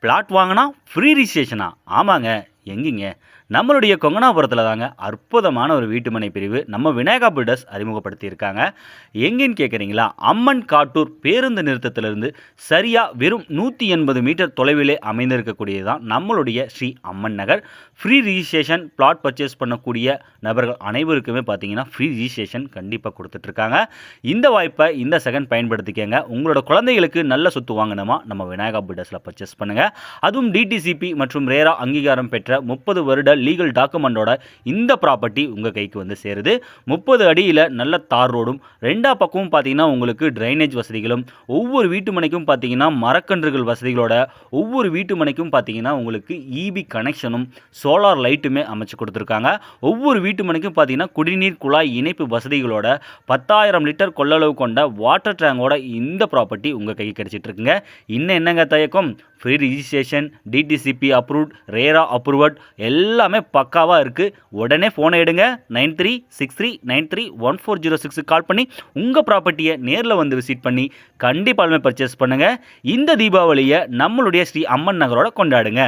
Plot வாங்கினா free ரிஜிஸ்ட்ரேஷனா ஆமாங்க. எங்கேங்க? நம்மளுடைய கொங்கனாபுரத்தில் தாங்க அற்புதமான ஒரு வீட்டுமனை பிரிவு நம்ம விநாயகா பில்டர்ஸ் அறிமுகப்படுத்தியிருக்காங்க. எங்கேன்னு கேட்குறீங்களா அம்மன் காட்டூர் பேருந்து நிறுத்தத்திலிருந்து சரியாக வெறும் நூற்றி எண்பது மீட்டர் தொலைவிலே அமைந்திருக்கக்கூடியது தான் நம்மளுடைய Sri Amman Nagar. Free registration plot purchase பண்ணக்கூடிய நபர்கள் அனைவருக்குமே பார்த்தீங்கன்னா ஃப்ரீ ரிஜிஸ்ட்ரேஷன் கண்டிப்பாக கொடுத்துட்ருக்காங்க. இந்த வாய்ப்பை இந்த செகண்ட் பயன்படுத்திக்கங்க. உங்களோட குழந்தைகளுக்கு நல்ல சொத்து வாங்கணுமா நம்ம விநாயகா பில்டர்ஸில் பர்ச்சேஸ் பண்ணுங்கள் அதுவும் டிடிசிபி மற்றும் ரேரா அங்கீகாரம் பெற்ற முப்பது வருட லீகல் டாக்குமெண்டோட இந்த ப்ராப்பர்ட்டி உங்கள் கைக்கு வந்து சேருது. முப்பது அடியில் நல்ல தார் ரோடும் ரெண்டா பக்கமும் பார்த்தீங்கன்னா உங்களுக்கு ட்ரைனேஜ் வசதிகளும் ஒவ்வொரு வீட்டு மனைக்கும் பார்த்தீங்கன்னா மரக்கன்றுகள் வசதிகளோட ஒவ்வொரு வீட்டு மனைக்கும் பார்த்தீங்கன்னா உங்களுக்கு இபி கனெக்ஷனும் சோலார் லைட்டுமே அமைச்சு கொடுத்துருக்காங்க. ஒவ்வொரு வீட்டு மனைக்கும் பார்த்தீங்கன்னா குடிநீர் குழாய் இணைப்பு வசதிகளோட பத்தாயிரம் லிட்டர் கொள்ளளவு கொண்ட வாட்டர் டேங்கோட இந்த ப்ராப்பர்ட்டி உங்கள் கைக்கு கிடைச்சிட்டு இருக்குங்க. இன்னும் என்னங்க தயக்கம்? Free registration DTCP approved RERA approved எல்லாமே பக்காவாக இருக்குது உடனே ஃபோனை எடுங்க. Nine three six three nine three one four zero சிக்ஸுக்கு கால் பண்ணி உங்கள் ப்ராப்பர்ட்டியை நேரில் வந்து விசிட் பண்ணி கண்டிப்பாலுமே பர்ச்சேஸ் பண்ணுங்கள் இந்த தீபாவளியை நம்மளுடைய ஸ்ரீ அம்மன் நகரோட கொண்டாடுங்க.